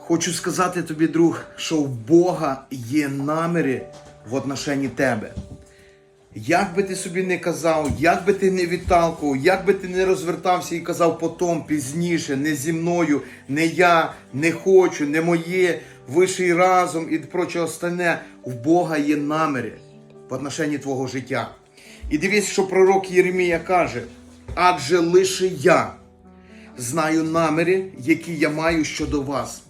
Хочу сказати тобі, друг, що в Бога є наміри в отношенні тебе. Як би ти собі не казав, як би ти не відталкував, як би ти не розвертався і казав потом, пізніше, не зі мною, не я, не хочу, не моє, вищий разом і проче остальне, в Бога є наміри в отношенні твого життя. І дивись, що пророк Єремія каже: адже лише я знаю наміри, які я маю щодо вас.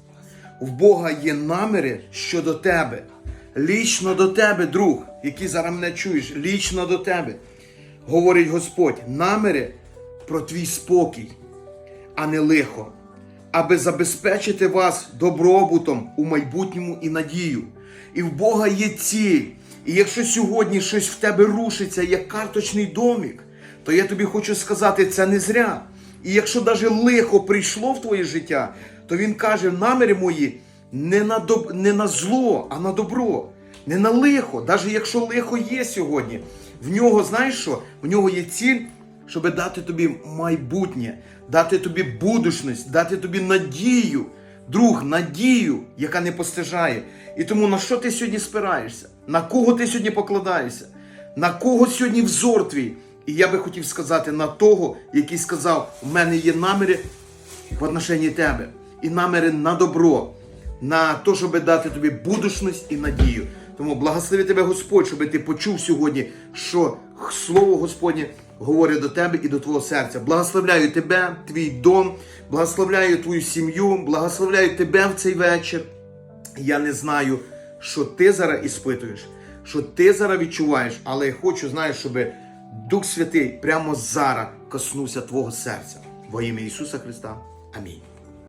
В Бога є наміри щодо тебе. Лічно до тебе, друг, який зараз мене чуєш, лічно до тебе. Говорить Господь, наміри про твій спокій, а не лихо, аби забезпечити вас добробутом у майбутньому і надію. І в Бога є ціль. І якщо сьогодні щось в тебе рушиться, як карточний домік, то я тобі хочу сказати, це не зря. І якщо навіть лихо прийшло в твоє життя, то він каже: наміри мої не на, доб... не на зло, а на добро, не на лихо. Навіть якщо лихо є сьогодні, в нього, знаєш що? В нього є ціль, щоб дати тобі майбутнє, дати тобі будучність, дати тобі надію, друг, надію, яка не постижає. І тому на що ти сьогодні спираєшся? На кого ти сьогодні покладаєшся? На кого сьогодні взор твій? І я би хотів сказати на того, який сказав: у мене є наміри в отношенні тебе, і наміри на добро, на те, щоб дати тобі будучність і надію. Тому благослови тебе Господь, щоб ти почув сьогодні, що Слово Господнє говорить до тебе і до твого серця. Благословляю тебе, твій дом, благословляю твою сім'ю, благословляю тебе в цей вечір. Я не знаю, що ти зараз іспитуєш, що ти зараз відчуваєш, але я хочу, знаєш, щоб Дух Святий прямо зараз коснувся твого серця. Во ім'я Ісуса Христа. Амінь.